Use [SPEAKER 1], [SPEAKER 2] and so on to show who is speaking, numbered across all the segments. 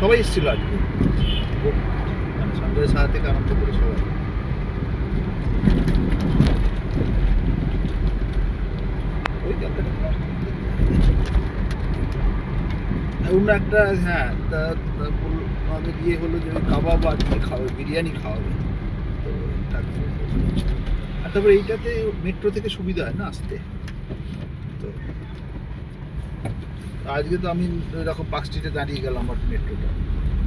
[SPEAKER 1] সবাই এসেছিল আজকে। মানে সঞ্জয় সাহা থেকে আরম্ভ করে সবাই। অন্য একটা হ্যাঁ তা আমাদের ইয়ে হলো যে কাবাব আর কি খাওয়াবে বিরিয়ানি খাওয়াবে তো তারপরে এইটাতে মেট্রো থেকে সুবিধা হয় না আসতে তো আজকে তো আমি এরকম পার্ক স্ট্রিটে দাঁড়িয়ে গেলাম আমার মেট্রোটা।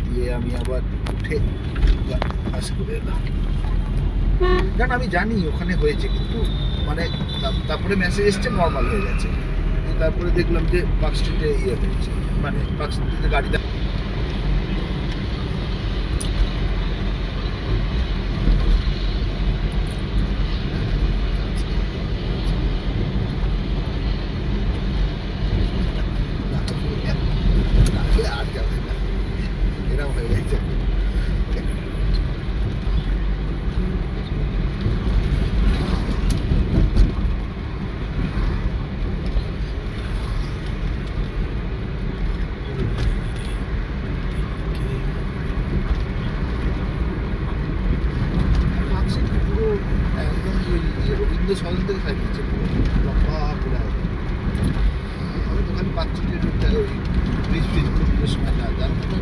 [SPEAKER 1] দিয়ে আমি আবার উঠে বাস করে এলাম। কারণ আমি জানি ওখানে হয়েছে, কিন্তু মানে তারপরে মেসেজ এসছে নর্মাল হয়ে গেছে। তারপরে দেখলাম যে পার্ক স্ট্রিটে ইয়ে হয়েছে। মানে পার্ক স্ট্রিটে গাড়ি দা- নাহলে আর যাবে না এরকম হয়ে গেছে রবীন্দ্র সদন থেকে সাজিয়েছে পুরো লম্বা করে একদম। আমি তো খালি পার্কস্ট্রিটের ওই ব্রিজ ব্রিজ সময় না যার মতো